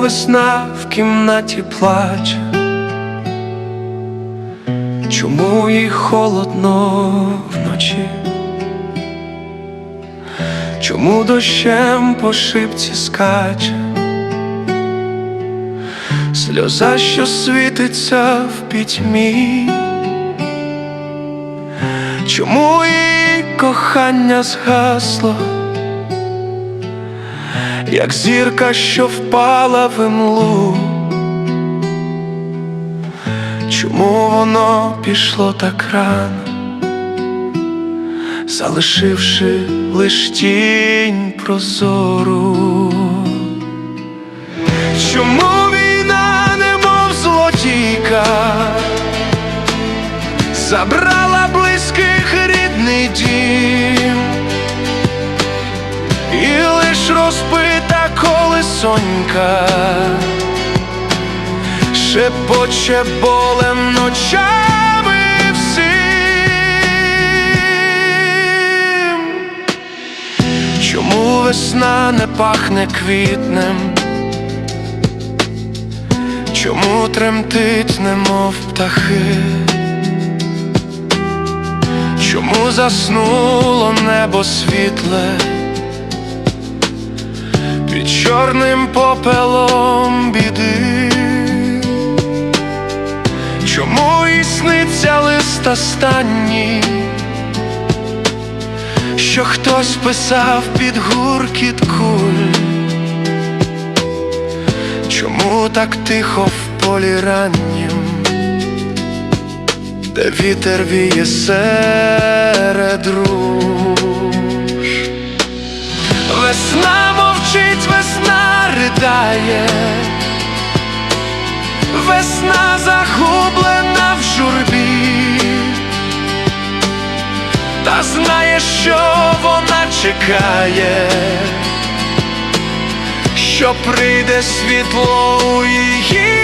весна в кімнаті плаче? Чому їй холодно вночі? Чому дощем по шибці скаче? Сльоза, що світиться в пітьмі, чому її кохання згасло, як зірка, що впала в імлу, чому воно пішло так рано, залишивши лиш тінь прозору? Чому війна, немов злодійка, забрала колесонька, шепоче болем ночами всім. Чому весна не пахне квітнем? Чому тремтить, немов птахи? Чому заснуло небо світле чорним попелом біди? Чому і сниться лист останній, що хтось писав під гуркіт куль? Чому так тихо в полі раннім, де вітер віє серед руш? Ридає, весна загублена в журбі, та знає, що вона чекає. Що прийде світло у її